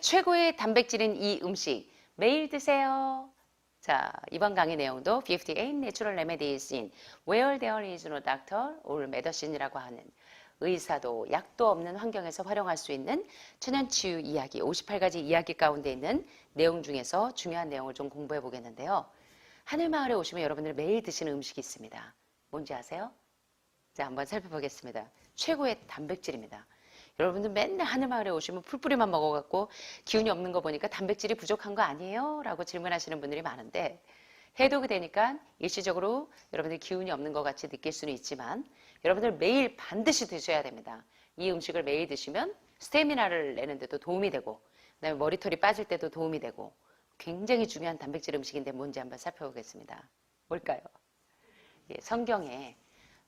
최고의 단백질인 이 음식 매일 드세요. 자, 이번 강의 내용도 58 Natural Remedies in Where There is no Doctor or Medicine이라고 하는 의사도 약도 없는 환경에서 활용할 수 있는 천연치유 이야기 58가지 이야기 가운데 있는 내용 중에서 중요한 내용을 좀 공부해 보겠는데요. 하늘마을에 오시면 여러분들 매일 드시는 음식이 있습니다. 뭔지 아세요? 자, 한번 살펴보겠습니다. 최고의 단백질입니다. 여러분들 맨날 하늘마을에 오시면 풀뿌리만 먹어갖고 기운이 없는 거 보니까 단백질이 부족한 거 아니에요? 라고 질문하시는 분들이 많은데 해독이 되니까 일시적으로 여러분들 기운이 없는 것 같이 느낄 수는 있지만 여러분들 매일 반드시 드셔야 됩니다. 이 음식을 매일 드시면 스태미나를 내는 데도 도움이 되고 그다음에 머리털이 빠질 때도 도움이 되고 굉장히 중요한 단백질 음식인데 뭔지 한번 살펴보겠습니다. 뭘까요? 예, 성경에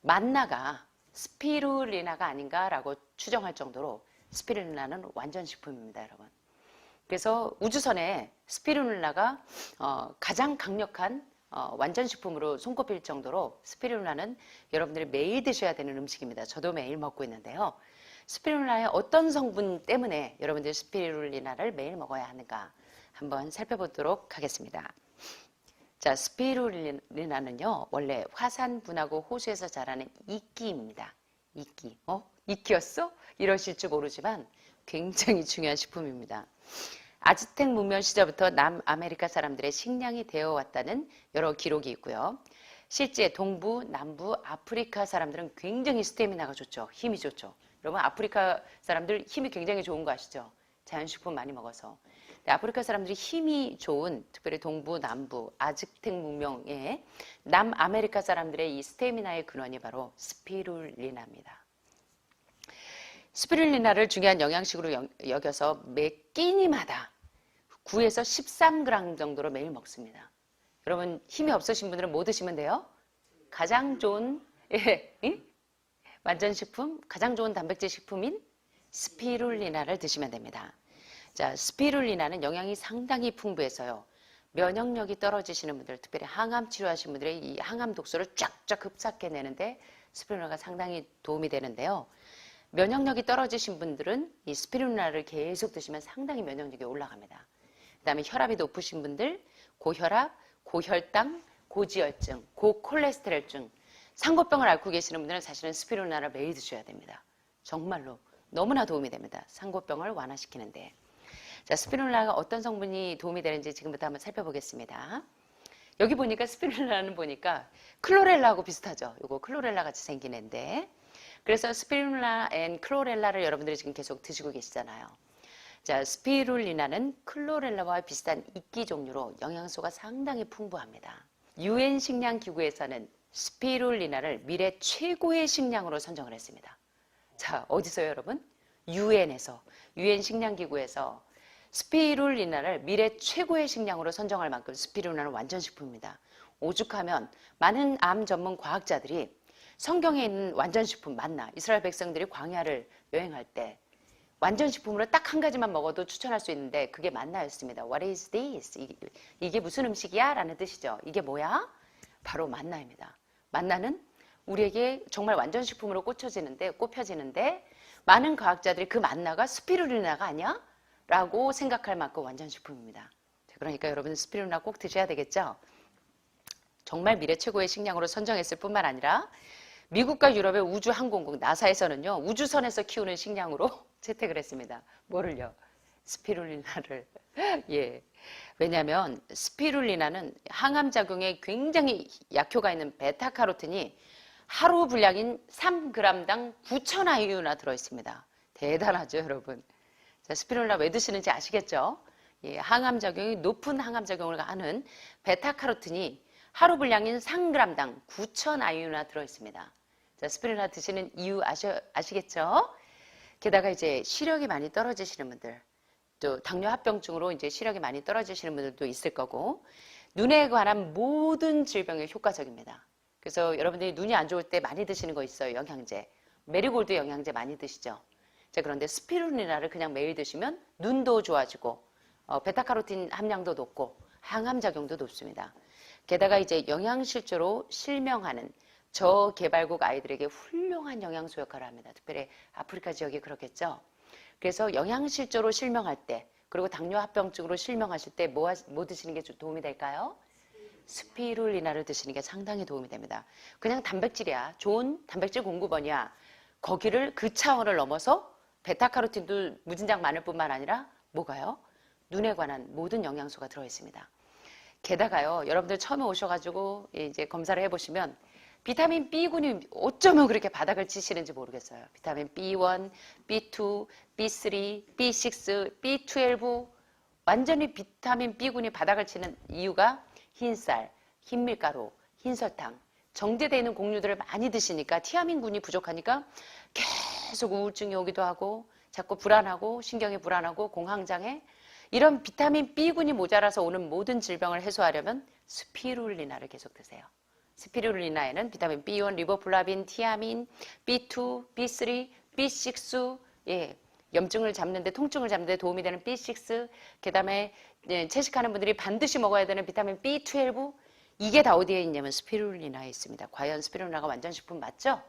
만나가 스피루리나가 아닌가라고 추정할 정도로 스피루리나는 완전 식품입니다, 여러분. 그래서 우주선에 스피루리나가 어, 가장 강력한 어, 완전 식품으로 손꼽힐 정도로 스피루리나는 여러분들이 매일 드셔야 되는 음식입니다. 저도 매일 먹고 있는데요. 스피루리나의 어떤 성분 때문에 여러분들이 스피루리나를 매일 먹어야 하는가 한번 살펴보도록 하겠습니다. 자, 스피루리나는요, 원래 화산분하고 호수에서 자라는 이끼입니다. 이끼. 어? 이끼였어? 이러실 줄 모르지만 굉장히 중요한 식품입니다. 아즈텍 문명 시절부터 남아메리카 사람들의 식량이 되어 왔다는 여러 기록이 있고요. 실제 동부, 남부, 아프리카 사람들은 굉장히 스태미나가 좋죠. 힘이 좋죠. 여러분, 아프리카 사람들 힘이 굉장히 좋은 거 아시죠? 자연식품 많이 먹어서. 네, 아프리카 사람들이 힘이 좋은 특별히 동부, 남부, 아즈텍 문명의 남아메리카 사람들의 이 스태미나의 근원이 바로 스피룰리나입니다. 스피룰리나를 중요한 영양식으로 여- 여겨서 매 끼니마다 9에서 13g 정도로 매일 먹습니다. 여러분 힘이 없으신 분들은 뭐 드시면 돼요? 가장 좋은 예, 응? 완전식품, 가장 좋은 단백질 식품인 스피룰리나를 드시면 됩니다. 자, 스피룰리나는 영양이 상당히 풍부해서요. 면역력이 떨어지시는 분들, 특별히 항암 치료하시는 분들의 이 항암 독소를 쫙쫙 흡착해내는데 스피룰리나가 상당히 도움이 되는데요. 면역력이 떨어지신 분들은 이 스피룰리나를 계속 드시면 상당히 면역력이 올라갑니다. 그다음에 혈압이 높으신 분들, 고혈압, 고혈당, 고지혈증, 고콜레스테롤증, 상고병을 앓고 계시는 분들은 사실은 스피룰리나를 매일 드셔야 됩니다. 정말로 너무나 도움이 됩니다. 상고병을 완화시키는데. 자, 스피룰리나가 어떤 성분이 도움이 되는지 지금부터 한번 살펴보겠습니다. 여기 보니까 스피룰리나는 보니까 클로렐라하고 비슷하죠. 요거 클로렐라 같이 생긴 애인데. 그래서 스피룰리나 앤 클로렐라를 여러분들이 지금 계속 드시고 계시잖아요. 자, 스피룰리나는 클로렐라와 비슷한 이끼 종류로 영양소가 상당히 풍부합니다. 유엔 식량 기구에서는 스피룰리나를 미래 최고의 식량으로 선정을 했습니다. 자, 어디서요, 여러분? 유엔에서 유엔 식량 기구에서 스피룰리나를 미래 최고의 식량으로 선정할 만큼 스피룰리나는 완전 식품입니다. 오죽하면 많은 암 전문 과학자들이 성경에 있는 완전 식품 만나 이스라엘 백성들이 광야를 여행할 때 완전 식품으로 딱 한 가지만 먹어도 추천할 수 있는데 그게 만나였습니다. What is this? 이게, 이게 무슨 음식이야? 라는 뜻이죠. 이게 뭐야? 바로 만나입니다. 만나는 우리에게 정말 완전 식품으로 꽂혀지는데 꼽혀지는데 많은 과학자들이 그 만나가 스피루리나가 아니야? 라고 생각할 만큼 완전 식품입니다. 자, 그러니까 여러분 스피루리나 꼭 드셔야 되겠죠? 정말 미래 최고의 식량으로 선정했을 뿐만 아니라 미국과 유럽의 우주항공국 나사에서는요 우주선에서 키우는 식량으로 채택을 했습니다. 뭐를요? 스피룰리나를 예 왜냐하면 스피룰리나는 항암 작용에 굉장히 약효가 있는 베타카로틴이 하루 분량인 3g당 9천 아이유나 들어 있습니다. 대단하죠, 여러분. 자, 스피룰리나 왜 드시는지 아시겠죠? 예, 항암 작용이 높은 항암 작용을 하는 베타카로틴이 하루 분량인 3g당 9천 아이유나 들어 있습니다. 자, 스피룰리나 드시는 이유 아시, 아시겠죠? 게다가 이제 시력이 많이 떨어지시는 분들, 또 당뇨 합병증으로 이제 시력이 많이 떨어지시는 분들도 있을 거고, 눈에 관한 모든 질병에 효과적입니다. 그래서 여러분들이 눈이 안 좋을 때 많이 드시는 거 있어요, 영양제. 메리골드 영양제 많이 드시죠? 자, 그런데 스피루리나를 그냥 매일 드시면 눈도 좋아지고, 어, 베타카로틴 함량도 높고 항암 작용도 높습니다. 게다가 이제 영양실조로 실명하는 저개발국 아이들에게 훌륭한 영양소 역할을 합니다. 특별히 아프리카 지역이 그렇겠죠. 그래서 영양실조로 실명할 때 그리고 당뇨합병증으로 실명하실 때 뭐 뭐 드시는 게좀 도움이 될까요? 스피룰리나를 드시는 게 상당히 도움이 됩니다. 그냥 단백질이야. 좋은 단백질 공급원이야. 거기를 그 차원을 넘어서 베타카로틴도 무진장 많을 뿐만 아니라 뭐가요? 눈에 관한 모든 영양소가 들어 있습니다. 게다가요, 여러분들 처음에 오셔가지고 이제 검사를 해보시면 비타민 B군이 어쩌면 그렇게 바닥을 치시는지 모르겠어요. 비타민 B1, B2, B3, B6, B12 완전히 비타민 B군이 바닥을 치는 이유가 흰쌀, 흰밀가루, 흰설탕, 정제되어 있는 곡류들을 많이 드시니까 티아민군이 부족하니까 계속 우울증이 오기도 하고 자꾸 불안하고 신경이 불안하고 공황장애 이런 비타민 B군이 모자라서 오는 모든 질병을 해소하려면 스피룰리나를 계속 드세요. 스피룰리나에는 비타민 B1, 리보플라빈, 티아민, B2, B3, B6, 예, 염증을 잡는데 통증을 잡는데 도움이 되는 B6, 그다음에 예, 채식하는 분들이 반드시 먹어야 되는 비타민 B12 이게 다 어디에 있냐면 스피룰리나에 있습니다. 과연 스피룰리나가 완전 식품 맞죠?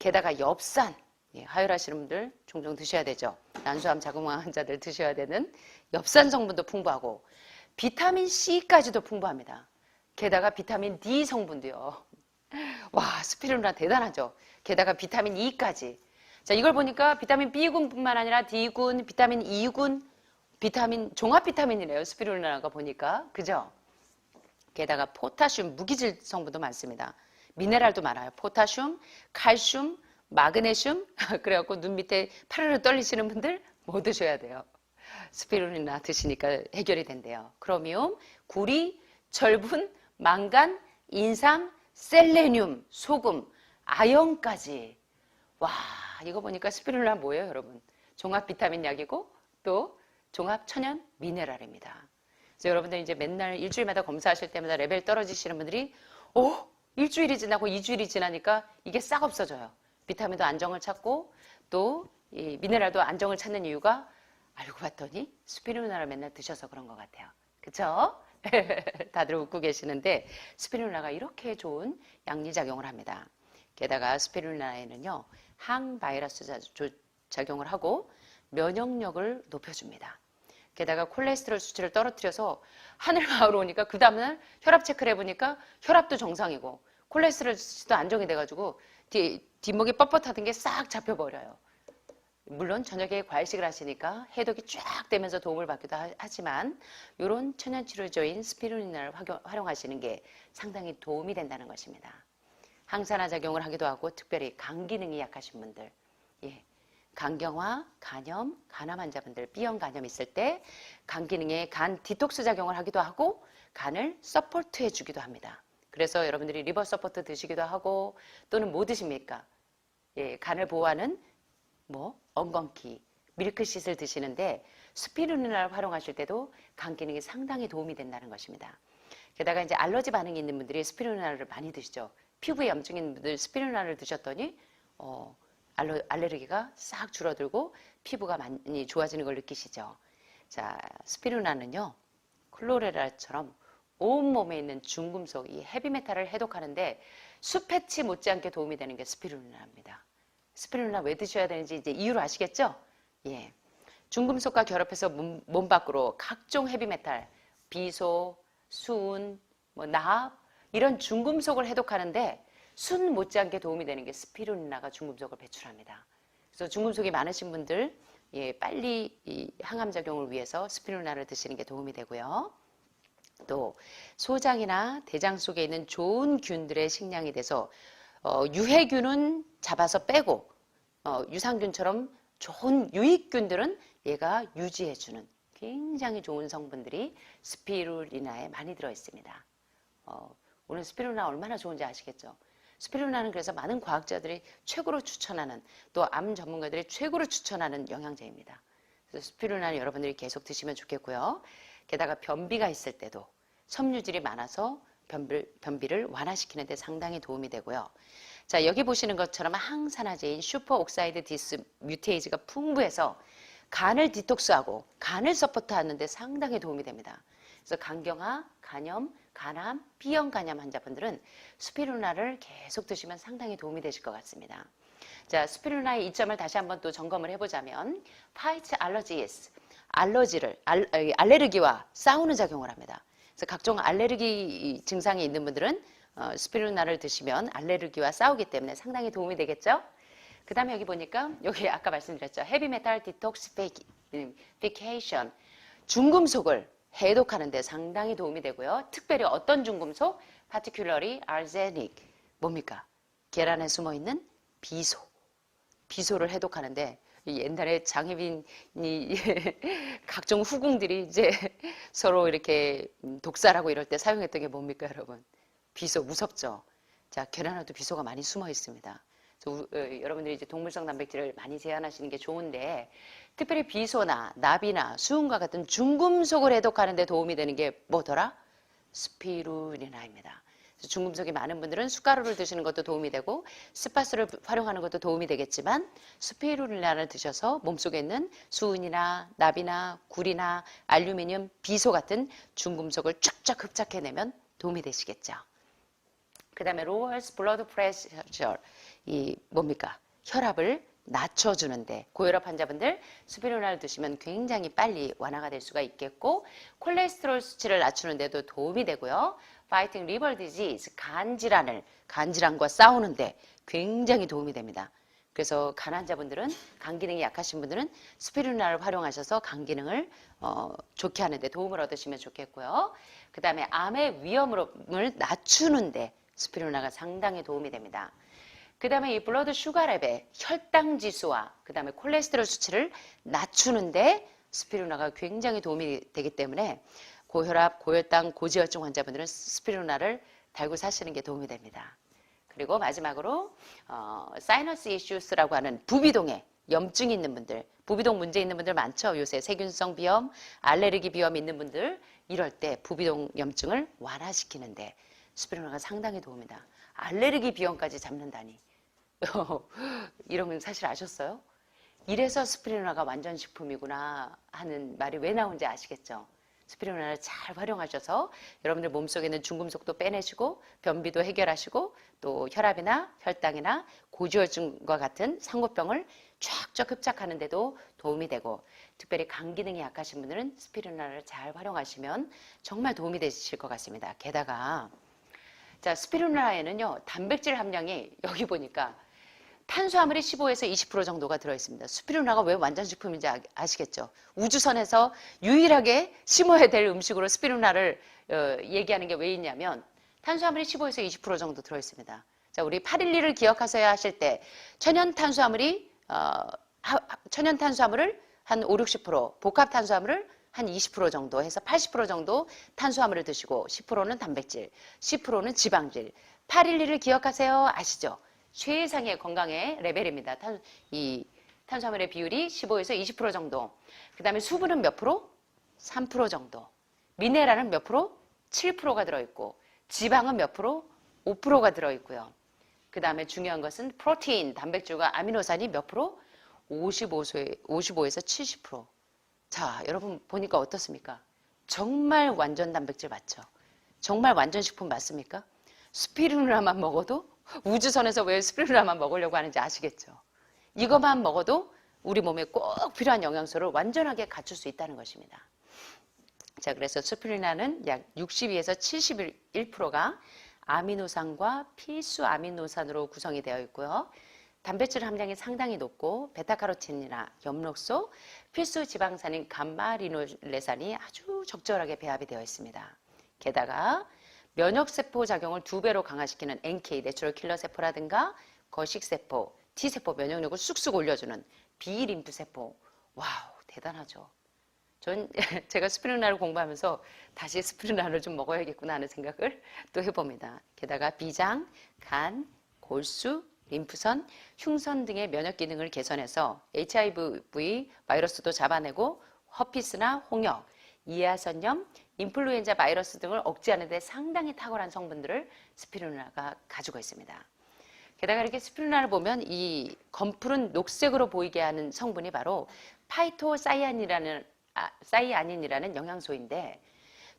게다가 엽산 예, 하혈하시는 분들 종종 드셔야 되죠. 난소암 자궁암 환자들 드셔야 되는 엽산 성분도 풍부하고 비타민 C까지도 풍부합니다. 게다가 비타민 D 성분도요. 와 스피룰리나 대단하죠. 게다가 비타민 E까지. 자 이걸 보니까 비타민 B군뿐만 아니라 D군, 비타민 E군, 비타민 종합 비타민이네요. 스피룰리나가 보니까 그죠? 게다가 포타슘, 무기질 성분도 많습니다. 미네랄도 많아요. 포타슘, 칼슘, 마그네슘. 그래갖고 눈 밑에 파르르 떨리시는 분들 뭐 드셔야 돼요? 스피룰리나 드시니까 해결이 된대요. 크로미움, 구리, 철분, 망간, 인삼, 셀레늄, 소금, 아연까지. 와, 이거 보니까 스피룰리나 뭐예요, 여러분? 종합 비타민 약이고 또 종합 천연 미네랄입니다. 그래서 여러분들 이제 맨날 일주일마다 검사하실 때마다 레벨 떨어지시는 분들이 오 일주일이 지나고 이주일이 지나니까 이게 싹 없어져요. 비타민도 안정을 찾고 또이 미네랄도 안정을 찾는 이유가 알고 봤더니 스피루나를 맨날 드셔서 그런 것 같아요. 그쵸? 다들 웃고 계시는데 스피루나가 이렇게 좋은 양리작용을 합니다. 게다가 스피루나에는요 항바이러스 작용을 하고 면역력을 높여줍니다. 게다가 콜레스테롤 수치를 떨어뜨려서 하늘 마을 오니까 그 다음날 혈압 체크를 해보니까 혈압도 정상이고 콜레스테롤 수치도 안정이 돼가지고 뒤, 뒷목이 뻣뻣하던 게 싹 잡혀버려요. 물론 저녁에 과일식을 하시니까 해독이 쫙 되면서 도움을 받기도 하- 하지만 이런 천연치료제인 스피루리나를 활용- 활용하시는 게 상당히 도움이 된다는 것입니다. 항산화 작용을 하기도 하고 특별히 간 기능이 약하신 분들, 예, 간경화, 간염, 간암 환자분들, B형 간염 있을 때 간 기능에 간 디톡스 작용을 하기도 하고 간을 서포트 해 주기도 합니다. 그래서 여러분들이 리버 서포트 드시기도 하고 또는 뭐 드십니까? 예, 간을 보호하는 뭐 엉겅키, 밀크시슬 드시는데 스피루리나를 활용하실 때도 간 기능이 상당히 도움이 된다는 것입니다. 게다가 이제 알러지 반응이 있는 분들이 스피루리나를 많이 드시죠. 피부에 염증 있는 분들 스피루리나를 드셨더니 어, 알러, 알레르기가 싹 줄어들고 피부가 많이 좋아지는 걸 느끼시죠. 자, 스피루리나는요. 클로레라처럼 온몸에 있는 중금속, 이 헤비메탈을 해독하는데 수패치 못지않게 도움이 되는 게 스피루리나입니다. 스피루리나 왜 드셔야 되는지 이제 이유를 아시겠죠? 예. 중금속과 결합해서 몸, 몸 밖으로 각종 헤비메탈, 비소, 수은, 뭐 납, 이런 중금속을 해독하는데 순 못지않게 도움이 되는 게 스피루리나가 중금속을 배출합니다. 그래서 중금속이 많으신 분들 예, 빨리 이 항암 작용을 위해서 스피루리나를 드시는 게 도움이 되고요. 또 소장이나 대장 속에 있는 좋은 균들의 식량이 돼서 어, 유해균은 잡아서 빼고 어, 유산균처럼 좋은 유익균들은 얘가 유지해주는 굉장히 좋은 성분들이 스피루리나에 많이 들어 있습니다. 어, 오늘 스피루리나 얼마나 좋은지 아시겠죠? 스피루리나는 그래서 많은 과학자들이 최고로 추천하는 또 암 전문가들이 최고로 추천하는 영양제입니다. 그래서 스피루리나는 여러분들이 계속 드시면 좋겠고요. 게다가 변비가 있을 때도 섬유질이 많아서 변비, 변비 를 완화시키는 데 상당히 도움이 되고요. 자, 여기 보시는 것처럼 항산화제인 슈퍼 옥사이드 디스 뮤테이즈가 풍부해서 간을 디톡스하고 간을 서포트하는 데 상당히 도움이 됩니다. 그래서 간경화, 간염, 간암, B형 간염 환자분들은 스피루나를 계속 드시면 상당히 도움이 되실 것 같습니다. 자, 스피루나의 이점을 다시 한번 또 점검을 해보자면 파이츠 알러지스, 알러지를 알, 어, 알레르기와 싸우는 작용을 합니다. 그래서 각종 알레르기 증상이 있는 분들은 어, 스피루나를 드시면 알레르기와 싸우기 때문에 상당히 도움이 되겠죠. 그 다음에 여기 보니까 여기 아까 말씀드렸죠. 헤비메탈 디톡시피케이션 중금속을 해독하는 데 상당히 도움이 되고요. 특별히 어떤 중금속? particularly arsenic 뭡니까? 계란에 숨어 있는 비소. 비소를 해독하는데 옛날에 장혜빈이 각종 후궁들이 이제 서로 이렇게 독살하고 이럴 때 사용했던 게 뭡니까, 여러분? 비소 무섭죠. 자, 계란에도 비소가 많이 숨어 있습니다. 우- 어, 여러분들이 이제 동물성 단백질을 많이 제한하시는 게 좋은데 특별히 비소나 나비나 수은과 같은 중금속을 해독하는 데 도움이 되는 게 뭐더라? 스피루리나입니다. 중금속이 많은 분들은 숟가루를 드시는 것도 도움이 되고 스파스를 활용하는 것도 도움이 되겠지만 스피루리나를 드셔서 몸속에 있는 수은이나 나비나 굴이나 알루미늄, 비소 같은 중금속을 쫙쫙 흡착해내면 도움이 되시겠죠. 그 다음에 lowers blood pressure 이 뭡니까 혈압을 낮춰주는데 고혈압 환자분들 스피루나를 드시면 굉장히 빨리 완화가 될 수가 있겠고 콜레스테롤 수치를 낮추는데도 도움이 되고요. Fighting liver disease 간 질환을 간 질환과 싸우는데 굉장히 도움이 됩니다. 그래서 간 환자분들은 간 기능이 약하신 분들은 스피루나를 활용하셔서 간 기능을 어, 좋게 하는데 도움을 얻으시면 좋겠고요. 그 다음에 암의 위험을 낮추는데 스피루나가 상당히 도움이 됩니다. 그 다음에 이 블러드 슈가 레벨, 혈당 지수와 그 다음에 콜레스테롤 수치를 낮추는데 스피루나가 굉장히 도움이 되기 때문에 고혈압, 고혈당, 고지혈증 환자분들은 스피루나를 달고 사시는 게 도움이 됩니다. 그리고 마지막으로 어, 사이너스 이슈스라고 하는 부비동에 염증이 있는 분들, 부비동 문제 있는 분들 많죠. 요새 세균성 비염, 알레르기 비염 있는 분들 이럴 때 부비동 염증을 완화시키는데 스피루나가 상당히 도움이다. 알레르기 비염까지 잡는다니. 이런 건 사실 아셨어요? 이래서 스피루나가 완전 식품이구나 하는 말이 왜 나온지 아시겠죠? 스피루나를 잘 활용하셔서 여러분들 몸속에 있는 중금속도 빼내시고 변비도 해결하시고 또 혈압이나 혈당이나 고지혈증과 같은 상고병을 쫙쫙 흡착하는 데도 도움이 되고 특별히 간 기능이 약하신 분들은 스피루나를 잘 활용하시면 정말 도움이 되실 것 같습니다. 게다가 자, 스피루나에는요, 단백질 함량이 여기 보니까 탄수화물이 15에서 20% 정도가 들어있습니다. 스피루나가 왜 완전식품인지 아- 아시겠죠? 우주선에서 유일하게 심어야 될 음식으로 스피루나를 어, 얘기하는 게 왜 있냐면 탄수화물이 15에서 20% 정도 들어있습니다. 자, 우리 812를 기억하셔야 하실 때 천연 탄수화물이 어, 하- 하- 천연 탄수화물을 한 5, 60%, 복합 탄수화물을 한 20% 정도 해서 80% 정도 탄수화물을 드시고 10%는 단백질, 10%는 지방질. 812를 기억하세요. 아시죠? 최상의 건강의 레벨입니다. 탄, 이 탄수화물의 비율이 15에서 20% 정도. 그 다음에 수분은 몇 프로? 3% 정도. 미네랄은 몇 프로? 7%가 들어있고, 지방은 몇 프로? 5%가 들어있고요. 그 다음에 중요한 것은 프로테인, 단백질과 아미노산이 몇 프로? 55에서 70%. 자, 여러분 보니까 어떻습니까? 정말 완전 단백질 맞죠? 정말 완전 식품 맞습니까? 스피루나만 먹어도 우주선에서 왜 스피루나만 먹으려고 하는지 아시겠죠? 이것만 먹어도 우리 몸에 꼭 필요한 영양소를 완전하게 갖출 수 있다는 것입니다. 자, 그래서 스피루나는 약 62에서 71%가 아미노산과 필수 아미노산으로 구성이 되어 있고요. 단백질 함량이 상당히 높고 베타카로틴이나 엽록소, 필수 지방산인 감마리놀레산이 아주 적절하게 배합이 되어 있습니다. 게다가 면역세포 작용을 두 배로 강화시키는 NK, 내추럴 킬러 세포라든가 거식세포, T세포 면역력을 쑥쑥 올려주는 B림프 세포. 와우, 대단하죠. 전 제가 스피루나를 공부하면서 다시 스피루나를 좀 먹어야겠구나 하는 생각을 또 해봅니다. 게다가 비장, 간, 골수, 림프선, 흉선 등의 면역 기능을 개선해서 HIV 바이러스도 잡아내고 허피스나 홍역, 이하선염, 인플루엔자 바이러스 등을 억제하는 데 상당히 탁월한 성분들을 스피루나가 가지고 있습니다. 게다가 이렇게 스피루나를 보면 이 검푸른 녹색으로 보이게 하는 성분이 바로 파이토사이안이라는 아, 사이아닌이라는 영양소인데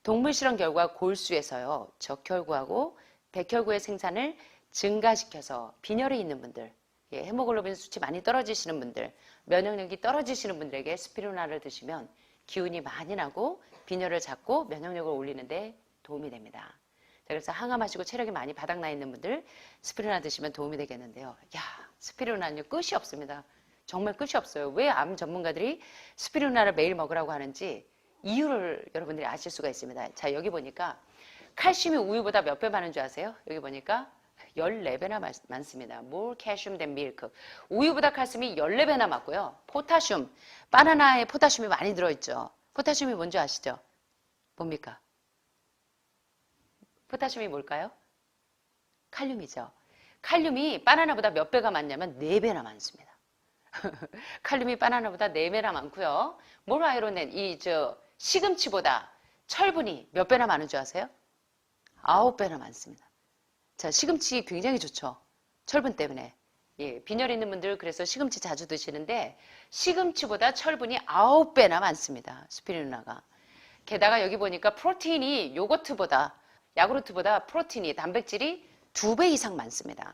동물 실험 결과 골수에서요 적혈구하고 백혈구의 생산을 증가시켜서 빈혈이 있는 분들, 예, 헤모글로빈 수치 많이 떨어지시는 분들, 면역력이 떨어지시는 분들에게 스피루나를 드시면 기운이 많이 나고 빈혈을 잡고 면역력을 올리는데 도움이 됩니다. 자, 그래서 항암하시고 체력이 많이 바닥나 있는 분들 스피루나 드시면 도움이 되겠는데요. 야, 스피루나는요 끝이 없습니다. 정말 끝이 없어요. 왜 암 전문가들이 스피루나를 매일 먹으라고 하는지 이유를 여러분들이 아실 수가 있습니다. 자, 여기 보니까 칼슘이 우유보다 몇 배 많은 줄 아세요? 여기 보니까 14배나 많습니다. More calcium than milk. 우유보다 칼슘이 14배나 많고요. 포타슘, 바나나에 포타슘이 많이 들어있죠. 포타슘이 뭔지 아시죠? 뭡니까? 포타슘이 뭘까요? 칼륨이죠. 칼륨이 바나나보다 몇 배가 많냐면 4배나 많습니다. 칼륨이 바나나보다 4배나 많고요. 모라이로는 이저 시금치보다 철분이 몇 배나 많은 줄 아세요? 9배나 많습니다. 자, 시금치 굉장히 좋죠. 철분 때문에. 예, 빈혈 있는 분들 그래서 시금치 자주 드시는데 시금치보다 철분이 9배나 많습니다. 스피루나가. 게다가 여기 보니까 프로테인이 요거트보다 야구르트보다 프로테인이 단백질이 2배 이상 많습니다.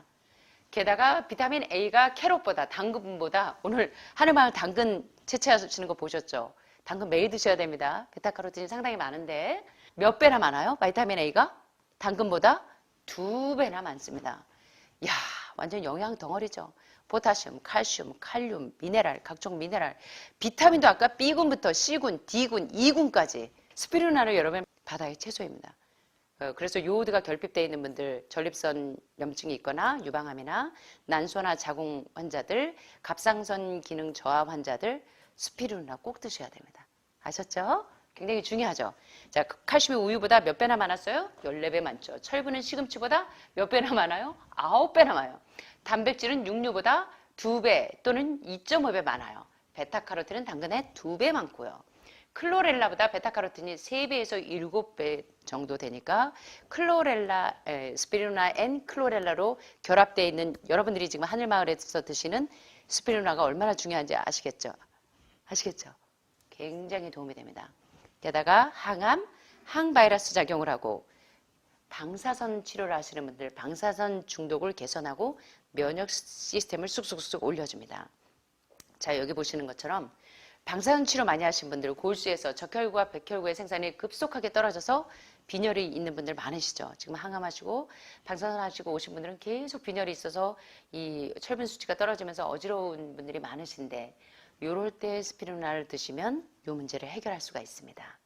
게다가 비타민 A가 캐롯보다 당근보다 오늘 하늘마을 당근 채취하시는 거 보셨죠? 당근 매일 드셔야 됩니다. 베타카로틴이 상당히 많은데 몇 배나 많아요? 비타민 A가 당근보다 두 배나 많습니다. 야, 완전 영양 덩어리죠. 포타슘, 칼슘, 칼륨, 미네랄, 각종 미네랄, 비타민도 아까 B군부터 C군, D군, E군까지 스피루나를 여러분 바다의 채소입니다. 어, 그래서 요오드가 결핍되어 있는 분들, 전립선 염증이 있거나 유방암이나 난소나 자궁 환자들, 갑상선 기능 저하 환자들 스피루나 꼭 드셔야 됩니다. 아셨죠? 굉장히 중요하죠. 자, 칼슘이 우유보다 몇 배나 많았어요? 14배 많죠. 철분은 시금치보다 몇 배나 많아요? 9배나 많아요. 단백질은 육류보다 2배 또는 2.5배 많아요. 베타카로틴은 당근에 2배 많고요. 클로렐라보다 베타카로틴이 3배에서 7배 정도 되니까 클로렐라, 에, 스피루나 앤 클로렐라로 결합되어 있는 여러분들이 지금 하늘마을에서 드시는 스피루나가 얼마나 중요한지 아시겠죠? 아시겠죠? 굉장히 도움이 됩니다. 게다가 항암, 항바이러스 작용을 하고 방사선 치료를 하시는 분들 방사선 중독을 개선하고 면역 시스템을 쑥쑥쑥 올려줍니다. 자 여기 보시는 것처럼 방사선 치료 많이 하신 분들 골수에서 적혈구와 백혈구의 생산이 급속하게 떨어져서 빈혈이 있는 분들 많으시죠. 지금 항암하시고 방사선 하시고 오신 분들은 계속 빈혈이 있어서 이 철분 수치가 떨어지면서 어지러운 분들이 많으신데 요럴 때 스피루나를 드시면 요 문제를 해결할 수가 있습니다.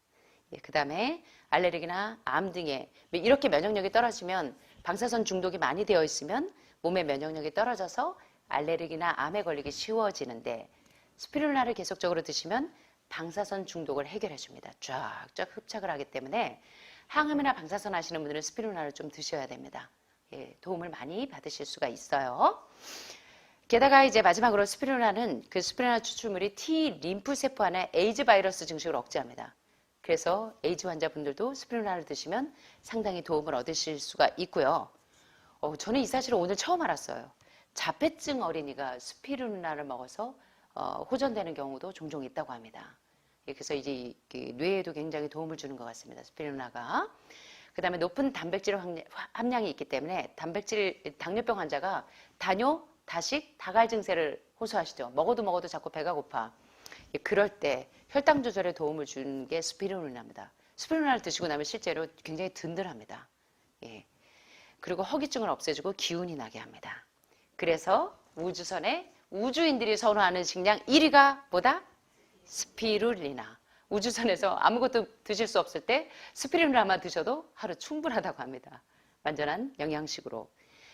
예, 그 다음에 알레르기나 암 등에 이렇게 면역력이 떨어지면 방사선 중독이 많이 되어 있으면 몸의 면역력이 떨어져서 알레르기나 암에 걸리기 쉬워지는데 스피루나를 계속적으로 드시면 방사선 중독을 해결해 줍니다. 쫙쫙 흡착을 하기 때문에 항암이나 방사선 하시는 분들은 스피루나를 좀 드셔야 됩니다. 예, 도움을 많이 받으실 수가 있어요. 게다가 이제 마지막으로 스피루나는 그 스피루나 추출물이 T 림프 세포 안에 에이즈 바이러스 증식을 억제합니다. 그래서 에이즈 환자분들도 스피루나를 드시면 상당히 도움을 얻으실 수가 있고요. 어, 저는 이 사실을 오늘 처음 알았어요. 자폐증 어린이가 스피루나를 먹어서 어, 호전되는 경우도 종종 있다고 합니다. 예, 그래서 이제 그 뇌에도 굉장히 도움을 주는 것 같습니다. 스피루나가. 그 다음에 높은 단백질 함량이 있기 때문에 단백질, 당뇨병 환자가 단뇨, 다식, 다갈 증세를 호소하시죠. 먹어도 먹어도 자꾸 배가 고파. 예, 그럴 때 혈당 조절에 도움을 주는 게 스피루나입니다. 스피루나를 드시고 나면 실제로 굉장히 든든합니다. 예. 그리고 허기증을 없애주고 기운이 나게 합니다. 그래서 우주선에 우주인들이 선호하는 식량 1위가 뭐다? 스피루리나. 우주선에서 아무것도 드실 수 없을 때 스피루리나만 드셔도 하루 충분하다고 합니다. 완전한 영양식으로.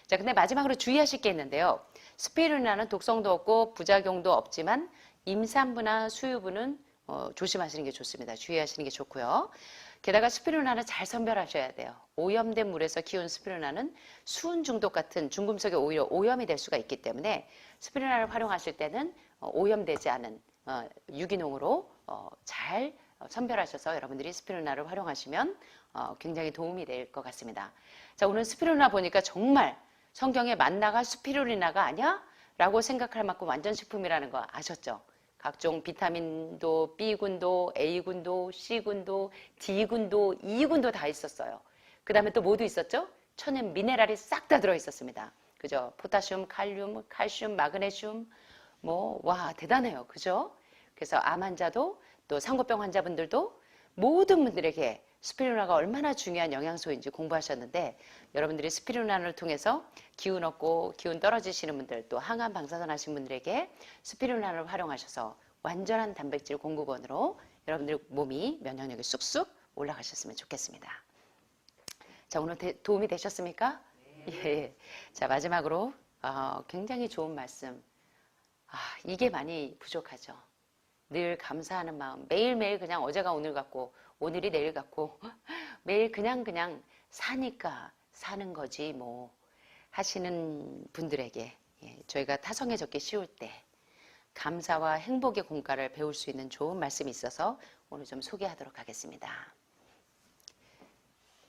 자, 근데 마지막으로 주의하실 게 있는데요. 스피루리나는 독성도 없고 부작용도 없지만 임산부나 수유부는 어, 조심하시는 게 좋습니다. 주의하시는 게 좋고요. 게다가 스피루나는 잘 선별하셔야 돼요. 오염된 물에서 키운 스피루나는 수은 중독 같은 중금속에 오히려 오염이 될 수가 있기 때문에 스피루나를 활용하실 때는 어, 오염되지 않은 어, 유기농으로 어, 잘 선별하셔서 여러분들이 스피루나를 활용하시면 어, 굉장히 도움이 될 것 같습니다. 자, 오늘 스피루나 보니까 정말 성경에 만나가 스피루리나가 아니야? 라고 생각할 만큼 완전 식품이라는 거 아셨죠? 각종 비타민도 B군도 A군도 C군도 D군도 E군도 다 있었어요. 그 다음에 또 뭐도 있었죠? 천연 미네랄이 싹 다 들어있었습니다. 그죠? 포타슘, 칼륨, 칼슘, 마그네슘 뭐 와 대단해요. 그죠? 그래서 암 환자도 또 상고병 환자분들도 모든 분들에게 스피루나가 얼마나 중요한 영양소인지 공부하셨는데 여러분들이 스피루나를 통해서 기운 얻고 기운 떨어지시는 분들 또 항암 방사선 하신 분들에게 스피루나를 활용하셔서 완전한 단백질 공급원으로 여러분들 몸이 면역력이 쑥쑥 올라가셨으면 좋겠습니다. 자 오늘 대- 도움이 되셨습니까? 예. 자 마지막으로 어, 굉장히 좋은 말씀. 아 이게 많이 부족하죠. 늘 감사하는 마음 매일매일 그냥 어제가 오늘 같고 오늘이 내일 같고 매일 그냥 그냥 사니까 사는 거지 뭐 하시는 분들에게 예, 저희가 타성에 적기 쉬울 때 감사와 행복의 공과를 배울 수 있는 좋은 말씀이 있어서 오늘 좀 소개하도록 하겠습니다.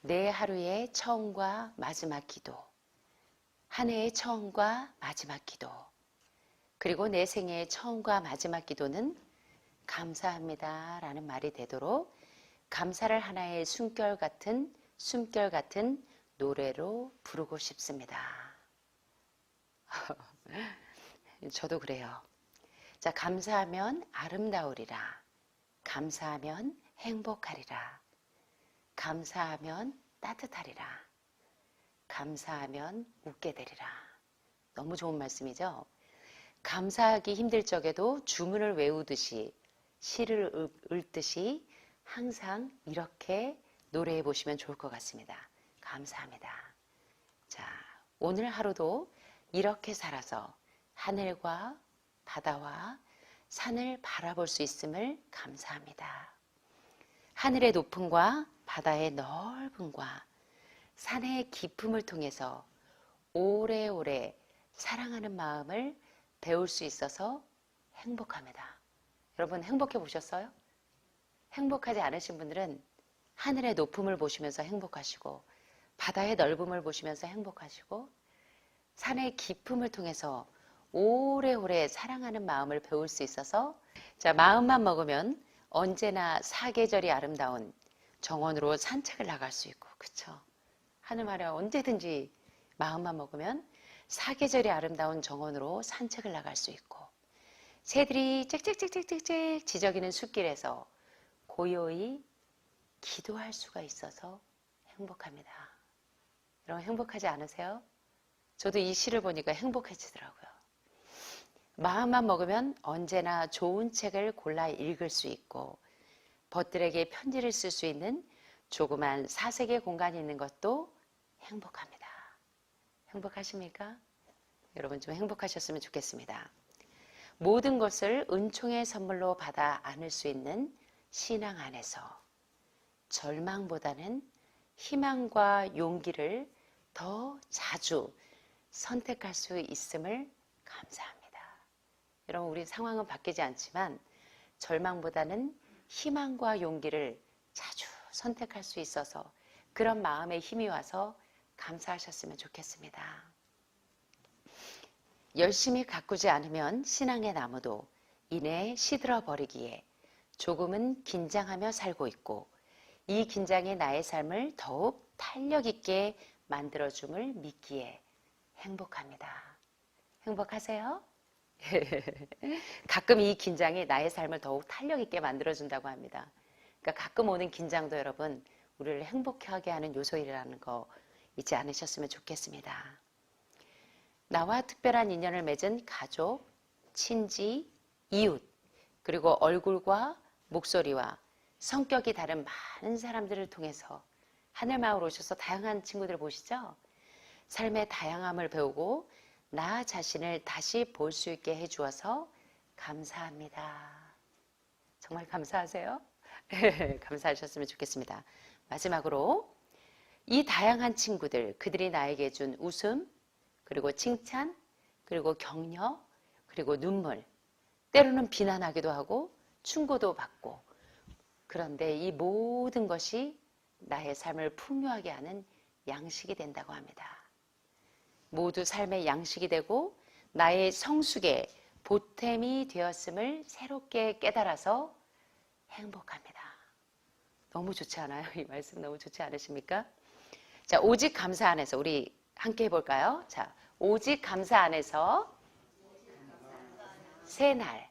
내 하루의 처음과 마지막 기도, 한 해의 처음과 마지막 기도, 그리고 내 생애의 처음과 마지막 기도는 감사합니다. 라는 말이 되도록 감사를 하나의 숨결 같은, 숨결 같은 노래로 부르고 싶습니다. 저도 그래요. 자, 감사하면 아름다우리라. 감사하면 행복하리라. 감사하면 따뜻하리라. 감사하면 웃게 되리라. 너무 좋은 말씀이죠? 감사하기 힘들 적에도 주문을 외우듯이 시를 읊- 읊듯이 항상 이렇게 노래해 보시면 좋을 것 같습니다. 감사합니다. 자, 오늘 하루도 이렇게 살아서 하늘과 바다와 산을 바라볼 수 있음을 감사합니다. 하늘의 높음과 바다의 넓음과 산의 깊음을 통해서 오래오래 사랑하는 마음을 배울 수 있어서 행복합니다. 여러분 행복해 보셨어요? 행복하지 않으신 분들은 하늘의 높음을 보시면서 행복하시고 바다의 넓음을 보시면서 행복하시고 산의 깊음을 통해서 오래오래 사랑하는 마음을 배울 수 있어서 자 마음만 먹으면 언제나 사계절이 아름다운 정원으로 산책을 나갈 수 있고 그쵸? 하늘 말에 언제든지 마음만 먹으면 사계절이 아름다운 정원으로 산책을 나갈 수 있고 새들이 짹짹짹짹짹 지저귀는 숲길에서 고요히 기도할 수가 있어서 행복합니다. 여러분 행복하지 않으세요? 저도 이 시를 보니까 행복해지더라고요. 마음만 먹으면 언제나 좋은 책을 골라 읽을 수 있고 벗들에게 편지를 쓸 수 있는 조그만 사색의 공간이 있는 것도 행복합니다. 행복하십니까? 여러분 좀 행복하셨으면 좋겠습니다. 모든 것을 은총의 선물로 받아 안을 수 있는 신앙 안에서 절망보다는 희망과 용기를 더 자주 선택할 수 있음을 감사합니다. 여러분, 우리 상황은 바뀌지 않지만 절망보다는 희망과 용기를 자주 선택할 수 있어서 그런 마음의 힘이 와서 감사하셨으면 좋겠습니다. 열심히 가꾸지 않으면 신앙의 나무도 이내 시들어 버리기에 조금은 긴장하며 살고 있고 이 긴장이 나의 삶을 더욱 탄력 있게 만들어줌을 믿기에 행복합니다. 행복하세요? 가끔 이 긴장이 나의 삶을 더욱 탄력 있게 만들어준다고 합니다. 그러니까 가끔 오는 긴장도 여러분 우리를 행복하게 하는 요소이라는 거 잊지 않으셨으면 좋겠습니다. 나와 특별한 인연을 맺은 가족, 친지, 이웃, 그리고 얼굴과 목소리와 성격이 다른 많은 사람들을 통해서 하늘마을 오셔서 다양한 친구들 보시죠? 삶의 다양함을 배우고 나 자신을 다시 볼 수 있게 해주어서 감사합니다. 정말 감사하세요? 감사하셨으면 좋겠습니다. 마지막으로 이 다양한 친구들, 그들이 나에게 준 웃음, 그리고 칭찬, 그리고 격려, 그리고 눈물, 때로는 비난하기도 하고 충고도 받고 그런데 이 모든 것이 나의 삶을 풍요하게 하는 양식이 된다고 합니다. 모두 삶의 양식이 되고 나의 성숙의 보탬이 되었음을 새롭게 깨달아서 행복합니다. 너무 좋지 않아요? 이 말씀 너무 좋지 않으십니까? 자, 오직 감사 안에서 우리 함께 해볼까요? 자, 오직 감사 안에서 새 날,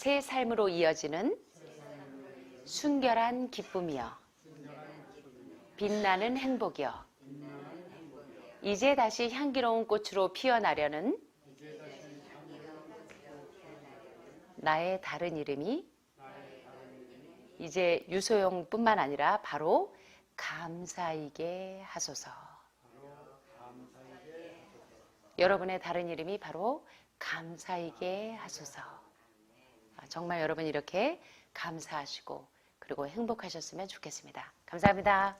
새 삶으로 이어지는 순결한 기쁨이여, 빛나는 행복이여, 이제 다시 향기로운 꽃으로 피어나려는 나의 다른 이름이 이제 유소용뿐만 아니라 바로 감사이게 하소서. 여러분의 다른 이름이 바로 감사이게 하소서. 아, 정말 여러분 이렇게 감사하시고 그리고 행복하셨으면 좋겠습니다. 감사합니다.